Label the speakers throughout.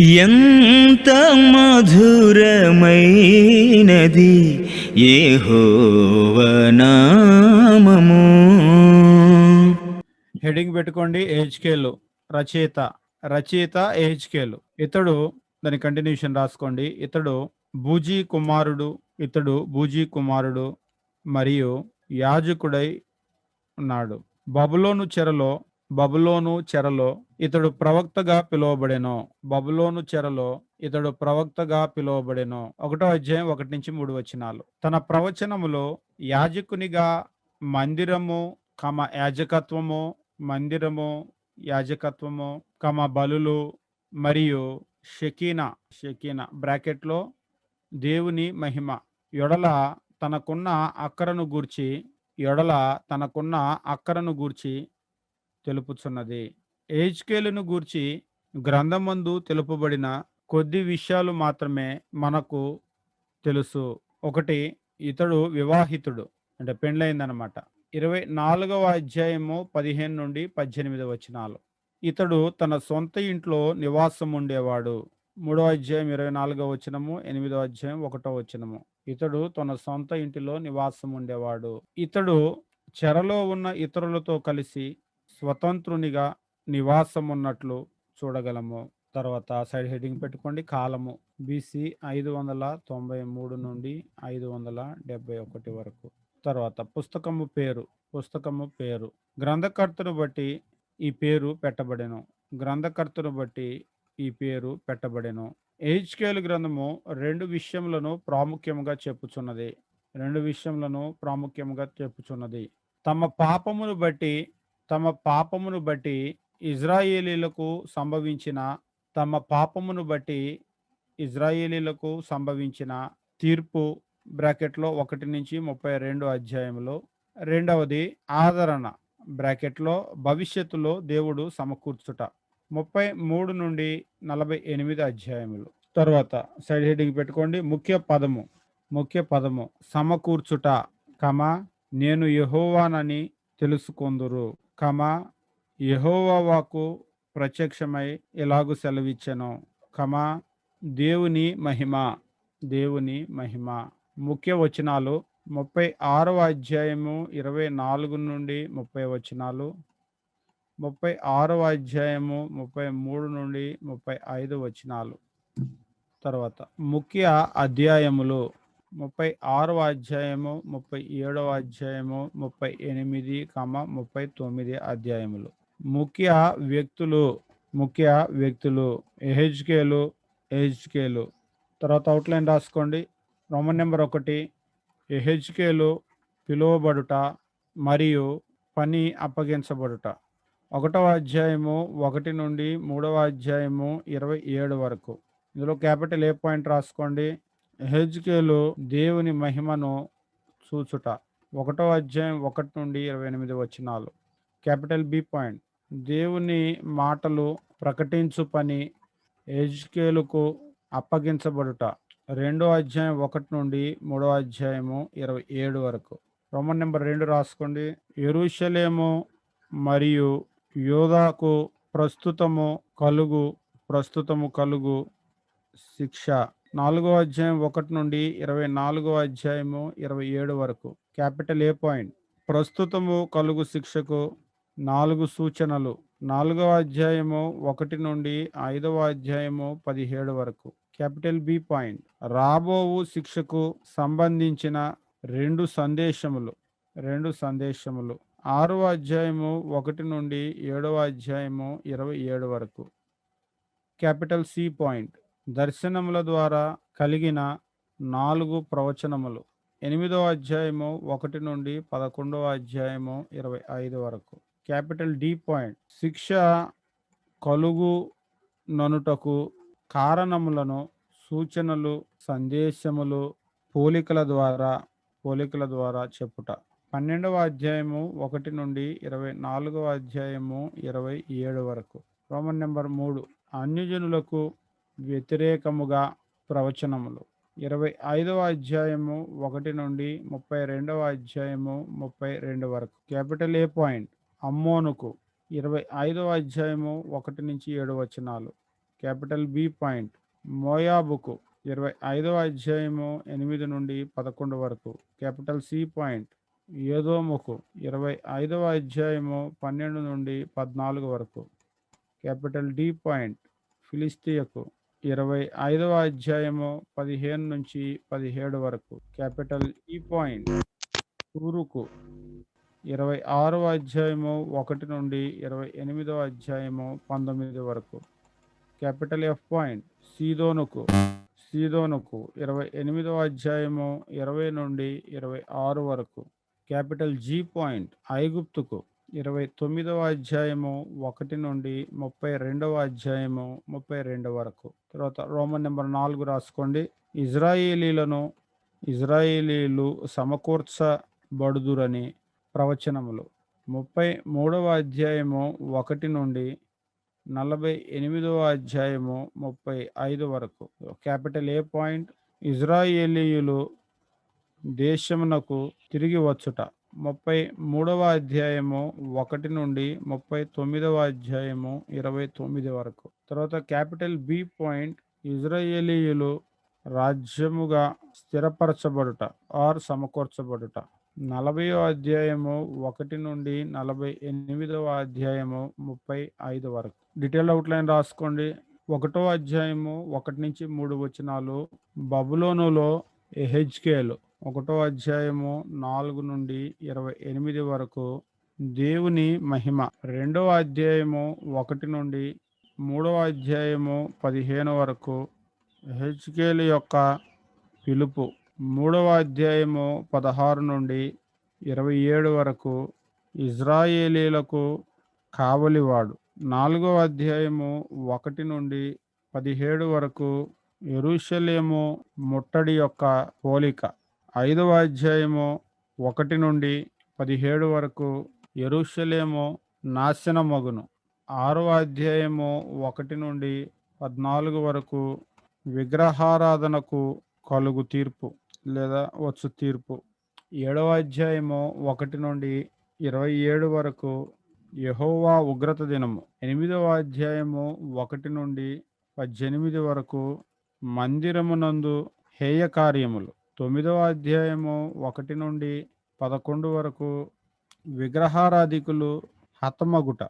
Speaker 1: ఎంత మధురమైనది ఏహోవనామము
Speaker 2: హెడింగ్ పెట్టుకోండి ఏహెచ్కేలు. రచయిత రచయిత ఏహెచ్కేలు. ఇతడు దాని కంటిన్యూషన్ రాసుకోండి. ఇతడు బూజీ కుమారుడు ఇతడు బూజీ కుమారుడు మరియు యాజకుడై ఉన్నాడు. బబులోను చెరలో బబులోను చెరలో ఇతడు ప్రవక్తగా పిలువబడెను. బబులోను చెరలో ఇతడు ప్రవక్తగా పిలువబడెను. ఒకటో అధ్యాయం ఒకటి నుంచి మూడు వచనాలు. తన ప్రవచనములో యాజకునిగా మందిరము కమ యాజకత్వము మందిరము యాజకత్వము కమ బలులు మరియు షకీనా షకీనా బ్రాకెట్లో దేవుని మహిమ. ఎడల తనకున్న అక్కరను గూర్చి ఎడల తనకున్న అక్కరను గూర్చి తెలుపుచున్నది. ఏజ్కేలును గూర్చి గ్రంథమందు తెలుపబడిన కొద్ది విషయాలు మాత్రమే మనకు తెలుసు. ఒకటి ఇతడు వివాహితుడు. అంటే పెండ్లైందనమాట ఇరవై నాలుగవ అధ్యాయము పదిహేను నుండి పద్దెనిమిది వచనాలు. ఇతడు తన సొంత ఇంట్లో నివాసం ఉండేవాడు మూడో అధ్యాయం ఇరవై నాలుగో వచనము ఎనిమిదో అధ్యాయం ఒకటో వచనము. ఇతడు తన సొంత ఇంటిలో నివాసం ఉండేవాడు ఇతడు చెరలో ఉన్న ఇతరులతో కలిసి స్వతంత్రునిగా నివాసం ఉన్నట్లు చూడగలము. తర్వాత సైడ్ హెడ్డింగ్ పెట్టుకోండి. కాలము బీసీ ఐదు వందల తొంభై మూడు నుండి ఐదు వందల డెబ్బై ఒకటి వరకు. తర్వాత పుస్తకము పేరు పుస్తకము పేరు. గ్రంథకర్తను బట్టి ఈ పేరు పెట్టబడెను. గ్రంథకర్తను బట్టి ఈ పేరు పెట్టబడెను. ఏహెచ్కేలు గ్రంథము రెండు విషయములను ప్రాముఖ్యంగా చెప్పుచున్నది. రెండు విషయములను ప్రాముఖ్యంగా చెప్పుచున్నది. తమ పాపమును బట్టి తమ పాపమును బట్టి ఇజ్రాయేలీలకు సంభవించిన తమ పాపమును బట్టి ఇజ్రాయేలీలకు సంభవించిన తీర్పు బ్రాకెట్లో ఒకటి నుంచి ముప్పై రెండు అధ్యాయంలో రెండవది ఆదరణ బ్రాకెట్లో భవిష్యత్తులో దేవుడు సమకూర్చుట. ముప్పై మూడు నుండి నలభై ఎనిమిది అధ్యాయములు. తర్వాత సైడ్ హెడ్డింగ్ పెట్టుకోండి. ముఖ్య పదము ముఖ్య పదము సమకూర్చుట కమ నేను యహోవానని తెలుసుకొందురు. కమ యహోవాకు ప్రత్యక్షమై ఇలాగు సెలవిచ్చెను? కమ దేవుని మహిమ దేవుని మహిమ. ముఖ్య వచనాలు ముప్పై ఆరవ అధ్యాయము ఇరవై నాలుగు నుండి ముప్పై వచనాలు ముప్పై ఆరవ అధ్యాయము ముప్పై మూడు నుండి ముప్పై ఐదు వచనాలు. తర్వాత ముఖ్య అధ్యాయములు ముప్పై ఆరవ అధ్యాయము ముప్పై ఏడవ అధ్యాయము ముప్పై ఎనిమిది కమ ముప్పై తొమ్మిది అధ్యాయములు. ముఖ్య వ్యక్తులు ముఖ్య వ్యక్తులు ఎహెచ్కేలు ఎహెచ్కేలు తర్వాత అవుట్లైన్ రాసుకోండి. రోమన్ నెంబర్ ఒకటి ఎహెచ్కేలు పిలువబడుట మరియు పని అప్పగించబడుట. ఒకటవ అధ్యాయము ఒకటి నుండి మూడవ అధ్యాయము ఇరవై ఏడు వరకు. ఇందులో క్యాపిటల్ ఏ పాయింట్ రాసుకోండి. హెజ్కేలు దేవుని మహిమను చూచుట. ఒకటో అధ్యాయం ఒకటి నుండి ఇరవై ఎనిమిది వచ్చినాలు క్యాపిటల్ బి పాయింట్ దేవుని మాటలు ప్రకటించు పని ఎజ్కేలకు అప్పగించబడుట. రెండో అధ్యాయం ఒకటి నుండి మూడో అధ్యాయము ఇరవై ఏడు వరకు. రోమన్ నెంబర్ రెండు రాసుకోండి. ఎరుషలేము మరియు యోధాకు ప్రస్తుతము కలుగు ప్రస్తుతము కలుగు శిక్ష. నాలుగో అధ్యాయం ఒకటి నుండి ఇరవై నాలుగో అధ్యాయము ఇరవై ఏడు వరకు. Capital A point? ప్రస్తుతము కలుగు శిక్షకు నాలుగు సూచనలు. నాలుగవ అధ్యాయము ఒకటి నుండి ఐదవ అధ్యాయము పదిహేడు వరకు. Capital B point. రాబోవు శిక్షకు సంబంధించిన రెండు సందేశములు. రెండు సందేశములు. ఆరవ అధ్యాయము ఒకటి నుండి ఏడవ అధ్యాయము ఇరవై ఏడు వరకు. Capital C point. దర్శనముల ద్వారా కలిగిన నాలుగు ప్రవచనములు. ఎనిమిదవ అధ్యాయము ఒకటి నుండి పదకొండవ అధ్యాయము ఇరవై ఐదు వరకు. Capital D point. శిక్ష కలుగు ననుటకు కారణములను సూచనలు సందేశములు పోలికల ద్వారా పోలికల ద్వారా చెప్పుట. పన్నెండవ అధ్యాయము ఒకటి నుండి ఇరవై నాలుగవ అధ్యాయము ఇరవై ఏడు వరకు. రోమన్ నెంబర్ మూడు. అన్యజనులకు వ్యతిరేకముగా ప్రవచనములు. ఇరవై ఐదవ అధ్యాయము ఒకటి నుండి ముప్పై రెండవ అధ్యాయము ముప్పై రెండు వరకు. Capital A point? అమ్మోనుకు ఇరవై ఐదవ అధ్యాయము ఒకటి నుంచి ఏడు వచనాలు. Capital B point. మోయాబుకు ఇరవై ఐదవ అధ్యాయము ఎనిమిది నుండి పదకొండు వరకు. Capital C point. ఏదోముకు ఇరవై ఐదవ అధ్యాయము పన్నెండు నుండి పద్నాలుగు వరకు. Capital D point. ఫిలిస్తీయకు ఇరవై ఐదవ అధ్యాయము పదిహేను నుంచి పదిహేడు వరకు. క్యాపిటల్ ఈ పాయింట్. తూరుకు ఇరవై ఆరవ అధ్యాయము ఒకటి నుండి ఇరవై ఎనిమిదవ అధ్యాయము పంతొమ్మిది వరకు. క్యాపిటల్ ఎఫ్ పాయింట్ సీదోనుకు సీదోనుకు ఇరవై ఎనిమిదవ అధ్యాయము ఇరవై నుండి ఇరవై ఆరు వరకు. క్యాపిటల్ జీ పాయింట్ ఐగుప్తుకు ఇరవై తొమ్మిదవ అధ్యాయము ఒకటి నుండి ముప్పై రెండవ అధ్యాయము ముప్పై రెండు వరకు. తర్వాత రోమన్ నెంబర్ నాలుగు రాసుకోండి. ఇజ్రాయేలీలను ఇజ్రాయేలీలు సమకూర్చబడుదురని ప్రవచనములు. ముప్పై మూడవ అధ్యాయము ఒకటి నుండి నలభై ఎనిమిదవ అధ్యాయము ముప్పై ఐదు వరకు. Capital A point? ఇజ్రాయేలీయులు దేశమునకు తిరిగి వచ్చుట. ముప్పై మూడవ అధ్యాయము ఒకటి నుండి ముప్పై తొమ్మిదవ అధ్యాయము ఇరవై తొమ్మిది వరకు. తర్వాత క్యాపిటల్ బి పాయింట్? ఇజ్రాయేలీయులు రాజ్యముగా స్థిరపరచబడుట ఆర్ సమకూర్చబడుట? నలభయో అధ్యాయము ఒకటి నుండి నలభై ఎనిమిదవ అధ్యాయము ముప్పై ఐదు వరకు. డీటెయిల్ అవుట్లైన్ రాసుకోండి. ఒకటో అధ్యాయము ఒకటి నుంచి మూడు వచనాలు బబులోనులో ఎహెచ్కేలు ఒకటో అధ్యాయము నాలుగు నుండి ఇరవై ఎనిమిది వరకు దేవుని మహిమ. రెండవ అధ్యాయము ఒకటి నుండి మూడవ అధ్యాయము పదిహేను వరకు హెచ్కేలు యొక్క పిలుపు. మూడవ అధ్యాయము పదహారు నుండి ఇరవై ఏడు వరకు ఇజ్రాయేలీలకు కావలివాడు. నాలుగవ అధ్యాయము ఒకటి నుండి పదిహేడు వరకు ఎరుషలేము ముట్టడి యొక్క పోలిక. ఐదవ అధ్యాయము ఒకటి నుండి పదిహేడు వరకు ఎరుషలేము నాశనమగును. ఆరవ అధ్యాయము ఒకటి నుండి పద్నాలుగు వరకు విగ్రహారాధనకు కలుగు తీర్పు లేదా వచ్చు తీర్పు. ఏడవ అధ్యాయము ఒకటి నుండి ఇరవై ఏడు వరకు యహోవా ఉగ్రత దినము. ఎనిమిదవ అధ్యాయము ఒకటి నుండి పద్దెనిమిది వరకు మందిరమునందు హేయ కార్యములు. తొమ్మిదవ అధ్యాయము ఒకటి నుండి పదకొండు వరకు విగ్రహారాధికులు హతమగుట.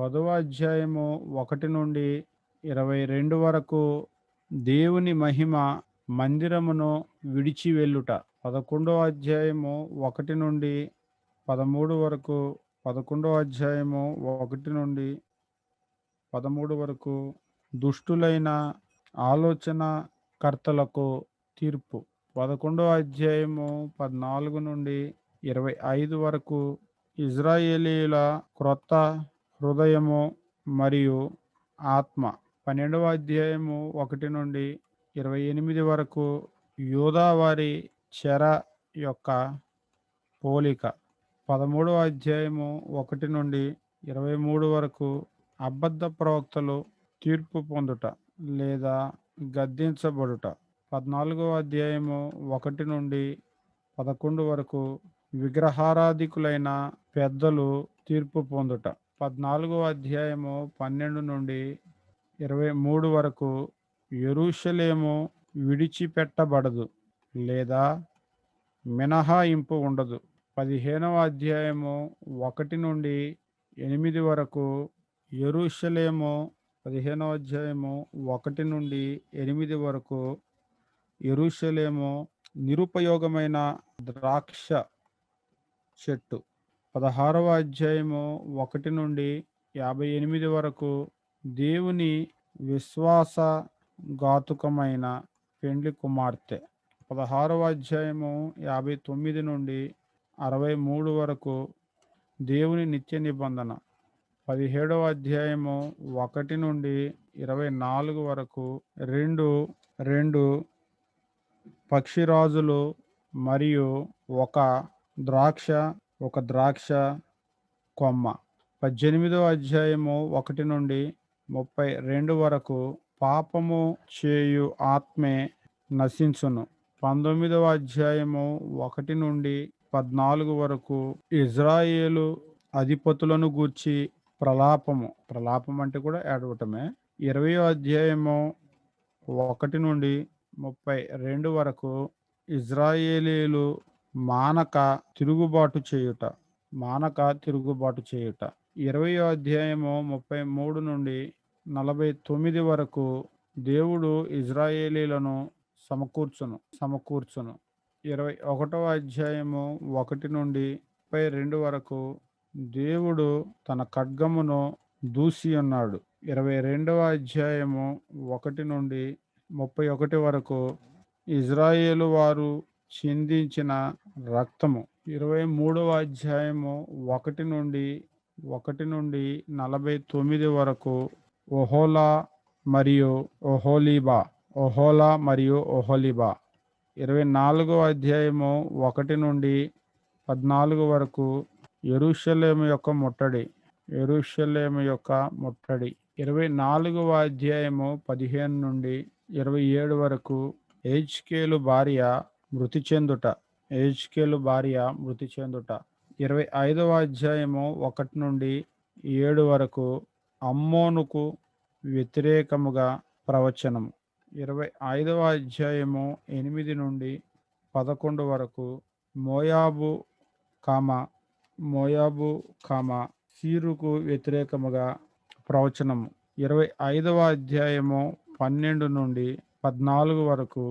Speaker 2: పదవ అధ్యాయము ఒకటి నుండి ఇరవై రెండు వరకు దేవుని మహిమ మందిరమును విడిచి వెళ్ళుట పదకొండవ అధ్యాయము ఒకటి నుండి పదమూడు వరకు పదకొండవ అధ్యాయము ఒకటి నుండి పదమూడు వరకు దుష్టులైన ఆలోచన కర్తలకు తీర్పు. పదకొండవ అధ్యాయము పద్నాలుగు నుండి ఇరవై ఐదు వరకు ఇజ్రాయేలీల క్రొత్త హృదయము మరియు ఆత్మ. పన్నెండవ అధ్యాయము ఒకటి నుండి ఇరవై ఎనిమిది వరకు యూదావారి చెర యొక్క పోలిక. పదమూడవ అధ్యాయము ఒకటి నుండి ఇరవై మూడు వరకు అబద్ధ ప్రవక్తలు తీర్పు పొందుట లేదా గద్దించబడుట. పద్నాలుగవ అధ్యాయము ఒకటి నుండి పదకొండు వరకు విగ్రహారాధికులైన పెద్దలు తీర్పు పొందుట. పద్నాలుగవ అధ్యాయము పన్నెండు నుండి ఇరవై మూడు వరకు ఎరుషలేము విడిచిపెట్టబడదు లేదా మినహాయింపు ఉండదు. పదిహేనవ అధ్యాయము ఒకటి నుండి ఎనిమిది వరకు ఎరుషలేము పదిహేనవ అధ్యాయము ఒకటి నుండి ఎనిమిది వరకు ఎరుషలేము నిరుపయోగమైన ద్రాక్ష చెట్టు. పదహారవ అధ్యాయము ఒకటి నుండి యాభై ఎనిమిది వరకు దేవుని విశ్వాస ఘాతుకమైన పెండ్లి కుమార్తె. పదహారవ అధ్యాయము యాభై తొమ్మిది నుండి అరవై మూడు వరకు దేవుని నిత్య నిబంధన. పదిహేడవ అధ్యాయము ఒకటి నుండి ఇరవై నాలుగు వరకు రెండు రెండు పక్షిరాజులు మరియు ఒక ద్రాక్ష ఒక ద్రాక్ష కొమ్మ. పద్దెనిమిదవ అధ్యాయము ఒకటి నుండి ముప్పై రెండు వరకు పాపము చేయు ఆత్మే నశించును. పంతొమ్మిదవ అధ్యాయము ఒకటి నుండి పద్నాలుగు వరకు ఇజ్రాయేలు అధిపతులను గూర్చి ప్రలాపము. ప్రలాపం అంటే కూడా ఏడవటమే. ఇరవయో అధ్యాయము ఒకటి నుండి ముప్పై రెండు వరకు ఇజ్రాయేలీలు మానక తిరుగుబాటు చేయుట. మానక తిరుగుబాటు చేయుట. ఇరవయో అధ్యాయము ముప్పై మూడు నుండి నలభై తొమ్మిది వరకు దేవుడు ఇజ్రాయేలీలను సమకూర్చును సమకూర్చును. ఇరవై ఒకటవ అధ్యాయము ఒకటి నుండి ముప్పై రెండు వరకు దేవుడు తన ఖడ్గమును దూసి ఉన్నాడు. ఇరవై రెండవ అధ్యాయము ఒకటి నుండి ముప్పై ఒకటి వరకు ఇజ్రాయేలు వారు చిందించిన రక్తము. ఇరవై మూడవ అధ్యాయము ఒకటి నుండి ఒకటి నుండి నలభై తొమ్మిది వరకు ఓహోలా మరియు ఓహోలీబా. ఒహోలా మరియు ఒహోలిబా ఇరవై నాలుగో అధ్యాయము ఒకటి నుండి పద్నాలుగు వరకు ఎరుషలేము యొక్క ముట్టడి. ఎరుషలేము యొక్క ముట్టడి. ఇరవై నాలుగవ అధ్యాయము పదిహేను నుండి ఇరవై ఏడు వరకు ఏజ్కేలు భార్య మృతి చెందుట. ఏజ్కేలు భార్య మృతి చెందుట. ఇరవై ఐదవ అధ్యాయము ఒకటి నుండి ఏడు వరకు అమ్మోనుకు వ్యతిరేకముగా ప్రవచనము. ఇరవై ఐదవ అధ్యాయము ఎనిమిది నుండి పదకొండు వరకు మోయాబు కామ మోయాబు కామ సీరుకు వ్యతిరేకముగా ప్రవచనము. ఇరవై ఐదవ అధ్యాయము పన్నెండు నుండి పద్నాలుగు వరకు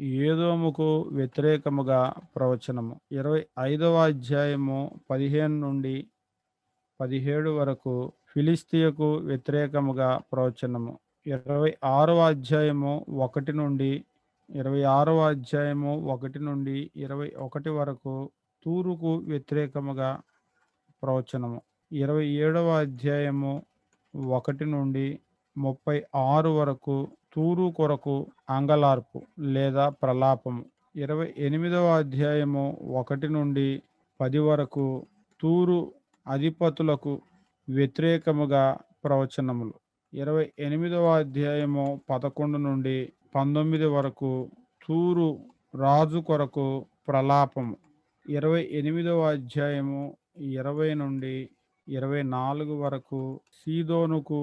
Speaker 2: ఏదోముకు వ్యతిరేకముగా ప్రవచనము. ఇరవై ఐదవ అధ్యాయము పదిహేను నుండి పదిహేడు వరకు ఫిలిస్తీయకు వ్యతిరేకముగా ప్రవచనము. ఇరవై ఆరవ అధ్యాయము ఒకటి నుండి ఇరవై ఆరవ అధ్యాయము ఒకటి నుండి ఇరవై ఒకటి వరకు తూరుకు వ్యతిరేకముగా ప్రవచనము. ఇరవై ఏడవ అధ్యాయము ఒకటి నుండి ముప్పై ఆరు వరకు తూరు కొరకు అంగలార్పు లేదా ప్రలాపము. ఇరవై ఎనిమిదవ అధ్యాయము ఒకటి నుండి పది వరకు తూరు అధిపతులకు వ్యతిరేకముగా ప్రవచనములు. ఇరవై ఎనిమిదవ అధ్యాయము పదకొండు నుండి పంతొమ్మిది వరకు తూరు రాజు కొరకు ప్రలాపము. ఇరవై ఎనిమిదవ అధ్యాయము ఇరవై నుండి ఇరవై నాలుగు వరకు సీదోనుకు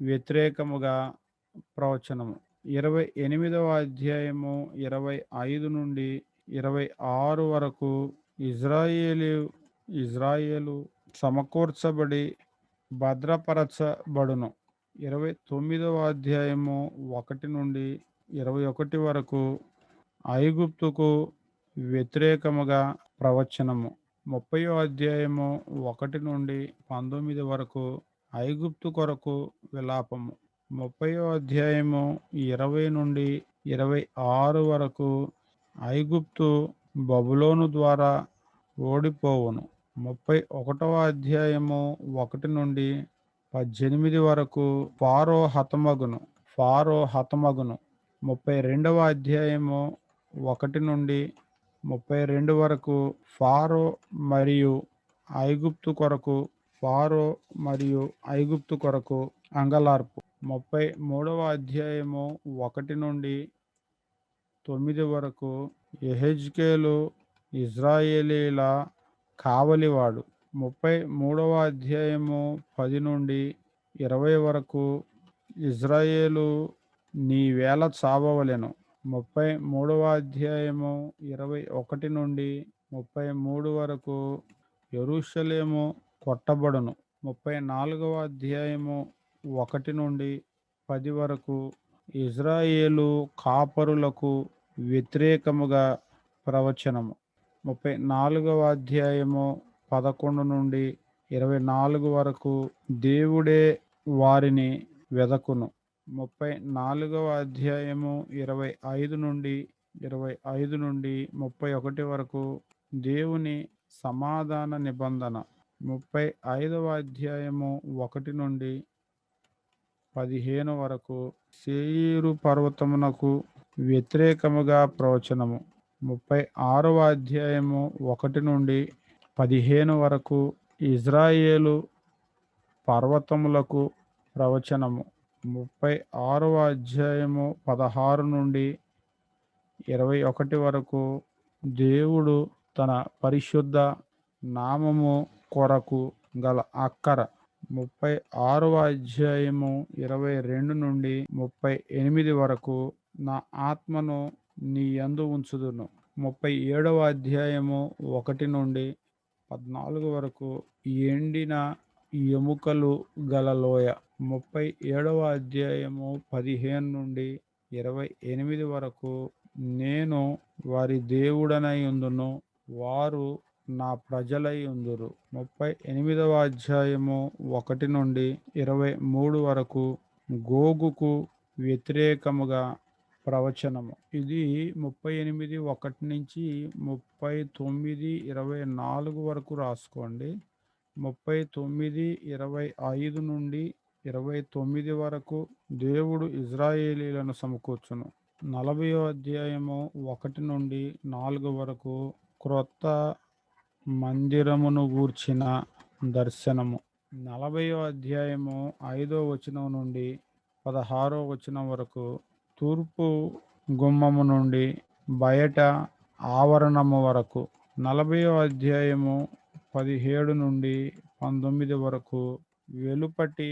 Speaker 2: వ్యతిరేకముగా ప్రవచనము. ఇరవై ఎనిమిదవ అధ్యాయము ఇరవై ఐదు నుండి ఇరవై ఆరు వరకు ఇజ్రాయేలు ఇజ్రాయేలు సమకూర్చబడి భద్రపరచబడును. ఇరవై తొమ్మిదవ అధ్యాయము ఒకటి నుండి ఇరవై ఒకటి వరకు ఐగుప్తుకు వ్యతిరేకముగా ప్రవచనము. ముప్పయో అధ్యాయము ఒకటి నుండి పంతొమ్మిది వరకు ఐగుప్తు కొరకు విలాపము. ముప్పయో అధ్యాయము ఇరవై నుండి ఇరవై ఆరు వరకు ఐగుప్తు బబులోను ద్వారా ఓడిపోవును. ముప్పై ఒకటవ అధ్యాయము ఒకటి నుండి పద్దెనిమిది వరకు ఫారో హతమగును ఫారో హతమగును. ముప్పై రెండవ అధ్యాయము ఒకటి నుండి ముప్పై రెండు వరకు ఫారో మరియు ఐగుప్తు కొరకు ఫారో మరియు ఐగుప్తు కొరకు అంగలార్పు. ముప్పై మూడవ అధ్యాయము ఒకటి నుండి తొమ్మిది వరకు ఎహెజ్కేలు ఇజ్రాయేలీల కావలివాడు. ముప్పై మూడవ అధ్యాయము పది నుండి ఇరవై వరకు ఇజ్రాయేలు నీ వేళ చావవలెను. ముప్పై మూడవ అధ్యాయము ఇరవై ఒకటి నుండి ముప్పై మూడు వరకు ఎరుషలేము కొట్టబడును. ముప్పై నాలుగవ అధ్యాయము ఒకటి నుండి పది వరకు ఇజ్రాయేలు కాపరులకు వ్యతిరేకముగా ప్రవచనము. ముప్పై నాలుగవ అధ్యాయము పదకొండు నుండి ఇరవై నాలుగు వరకు దేవుడే వారిని వెదకును. ముప్పై నాలుగవ అధ్యాయము ఇరవై ఐదు నుండి ఇరవై ఐదు నుండి ముప్పై ఒకటి వరకు దేవుని సమాధాన నిబంధన. ముప్పై ఐదవ అధ్యాయము ఒకటి నుండి పదిహేను వరకు సేయిరు పర్వతమునకు వ్యతిరేకముగా ప్రవచనము. ముప్పై ఆరవ అధ్యాయము ఒకటి నుండి పదిహేను వరకు ఇజ్రాయేలు పర్వతములకు ప్రవచనము. ముప్పై ఆరవ అధ్యాయము పదహారు నుండి ఇరవై ఒకటి వరకు దేవుడు తన పరిశుద్ధ నామము కొరకు గల అక్కర. ముప్పై ఆరవ అధ్యాయము ఇరవై రెండు నుండి ముప్పై ఎనిమిది వరకు నా ఆత్మను నీ యందు ఉంచుదును. ముప్పై ఏడవ అధ్యాయము ఒకటి నుండి పద్నాలుగు వరకు ఎండిన ఎముకలు గల లోయ. ముప్పై ఏడవ అధ్యాయము పదిహేను నుండి ఇరవై ఎనిమిది వరకు నేను వారి దేవుడనై ఉందును. వారు నా ప్రజలై ఉందురు. ముప్పై ఎనిమిదవ అధ్యాయము ఒకటి నుండి ఇరవై మూడు వరకు గోగుకు వ్యతిరేకముగా ప్రవచనము. ఇది ముప్పై ఎనిమిది ఒకటి నుంచి ముప్పై తొమ్మిది ఇరవై నాలుగు వరకు రాసుకోండి. ముప్పై తొమ్మిది ఇరవై ఐదు నుండి ఇరవై తొమ్మిది వరకు దేవుడు ఇజ్రాయేలీలను సమకూర్చును. నలభయో అధ్యాయము ఒకటి నుండి నాలుగు వరకు క్రొత్త మందిరమును గూర్చిన దర్శనము. నలభయో అధ్యాయము ఐదో వచనం నుండి పదహారో వచనం వరకు తూర్పు గుమ్మము నుండి బయట ఆవరణము వరకు నలభై అధ్యాయము పదిహేడు నుండి పంతొమ్మిది వరకు వెలుపటి